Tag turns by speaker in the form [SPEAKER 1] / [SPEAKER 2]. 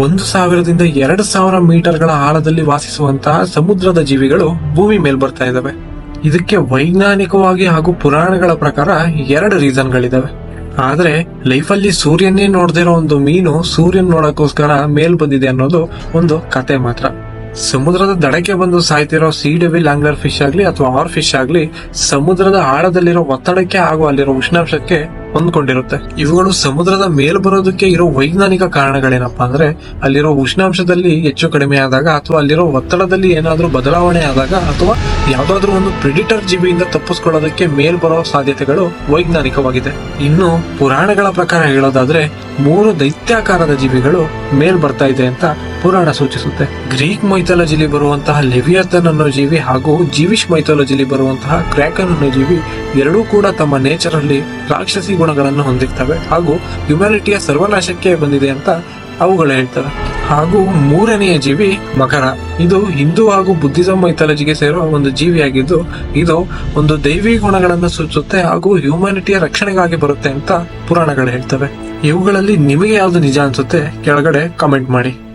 [SPEAKER 1] ಒಂದು ಸಾವಿರದಿಂದ ಎರಡು ಸಾವಿರ ಮೀಟರ್ಗಳ ಆಳದಲ್ಲಿ ವಾಸಿಸುವಂತಹ ಸಮುದ್ರದ ಜೀವಿಗಳು ಭೂಮಿ ಮೇಲ್ ಬರ್ತಾ ಇದಾವೆ. ಇದಕ್ಕೆ ವೈಜ್ಞಾನಿಕವಾಗಿ ಹಾಗೂ ಪುರಾಣಗಳ ಪ್ರಕಾರ ಎರಡು ರೀಸನ್ಗಳಿದಾವೆ. ಆದ್ರೆ ಲೈಫಲ್ಲಿ ಸೂರ್ಯನ್ನೇ ನೋಡದಿರೋ ಒಂದು ಮೀನು ಸೂರ್ಯನ್ ನೋಡಕ್ಕೋಸ್ಕರ ಮೇಲ್ ಬಂದಿದೆ ಅನ್ನೋದು ಒಂದು ಕತೆ ಮಾತ್ರ. ಸಮುದ್ರದ ದಡಕ್ಕೆ ಬಂದು ಸಾಯ್ತಿರೋ ಸೀಡವಿ ಆಂಗ್ಲರ್ ಫಿಶ್ ಆಗ್ಲಿ ಅಥವಾ ಆರ್ ಫಿಶ್ ಆಗ್ಲಿ ಸಮುದ್ರದ ಆಳದಲ್ಲಿರೋ ಒತ್ತಡಕ್ಕೆ ಹಾಗೂ ಅಲ್ಲಿರೋ ಉಷ್ಣಾಂಶಕ್ಕೆ ಹೊಂದ್ಕೊಂಡಿರುತ್ತೆ. ಇವುಗಳು ಸಮುದ್ರದ ಮೇಲ್ ಬರೋದಕ್ಕೆ ಇರೋ ವೈಜ್ಞಾನಿಕ ಕಾರಣಗಳೇನಪ್ಪಾ ಅಂದ್ರೆ, ಅಲ್ಲಿರೋ ಉಷ್ಣಾಂಶದಲ್ಲಿ ಹೆಚ್ಚು ಕಡಿಮೆ ಆದಾಗ ಅಥವಾ ಅಲ್ಲಿರೋ ಒತ್ತಡದಲ್ಲಿ ಏನಾದ್ರೂ ಬದಲಾವಣೆ ಆದಾಗ ಅಥವಾ ಯಾವ್ದಾದ್ರೂ ಒಂದು ಪ್ರಿಡಿಟರ್ ಜೀವಿಯಿಂದ ತಪ್ಪಿಸ್ಕೊಳ್ಳೋದಕ್ಕೆ ಮೇಲ್ ಬರೋ ಸಾಧ್ಯತೆಗಳು ವೈಜ್ಞಾನಿಕವಾಗಿದೆ. ಇನ್ನು ಪುರಾಣಗಳ ಪ್ರಕಾರ ಹೇಳೋದಾದ್ರೆ, ಮೂರು ದೈತ್ಯಾಕಾರದ ಜೀವಿಗಳು ಮೇಲ್ ಬರ್ತಾ ಇದೆ ಅಂತ ಪುರಾಣ ಸೂಚಿಸುತ್ತೆ. ಗ್ರೀಕ್ ಮೈಥಾಲಜಿಲಿ ಬರುವಂತಹ ಲೆವಿಯತನ್ ಅನ್ನೋ ಜೀವಿ ಹಾಗೂ ಜೀವಿಶ್ ಮೈಥಾಲಜಿಲಿ ಬರುವಂತಹ ಕ್ರ್ಯಾಕನ್ ಅನ್ನೋ ಜೀವಿ ಎರಡೂ ಕೂಡ ತಮ್ಮ ನೇಚರ್ ಅಲ್ಲಿ ರಾಕ್ಷಸಿ ಗುಣಗಳನ್ನು ಹೊಂದಿರ್ತವೆ ಹಾಗೂ ಹ್ಯುಮ್ಯಾನಿಟಿಯ ಸರ್ವನಾಶಕ್ಕೆ ಬಂದಿದೆ ಅಂತ ಅವುಗಳು ಹೇಳ್ತವೆ. ಹಾಗೂ ಮೂರನೆಯ ಜೀವಿ ಮಕರ. ಇದು ಹಿಂದೂ ಹಾಗೂ ಬುದ್ಧಿಸಂ ಮೈಥಾಲಜಿಗೆ ಸೇರುವ ಒಂದು ಜೀವಿಯಾಗಿದ್ದು, ಇದು ಒಂದು ದೈವಿ ಗುಣಗಳನ್ನು ಸೂಚಿಸುತ್ತೆ ಹಾಗೂ ಹ್ಯೂಮ್ಯಾನಿಟಿಯ ರಕ್ಷಣೆಗಾಗಿ ಬರುತ್ತೆ ಅಂತ ಪುರಾಣಗಳು ಹೇಳ್ತವೆ. ಇವುಗಳಲ್ಲಿ ನಿಮಗೆ ಯಾವುದು ನಿಜ ಅನ್ಸುತ್ತೆ, ಕೆಳಗಡೆ ಕಮೆಂಟ್ ಮಾಡಿ.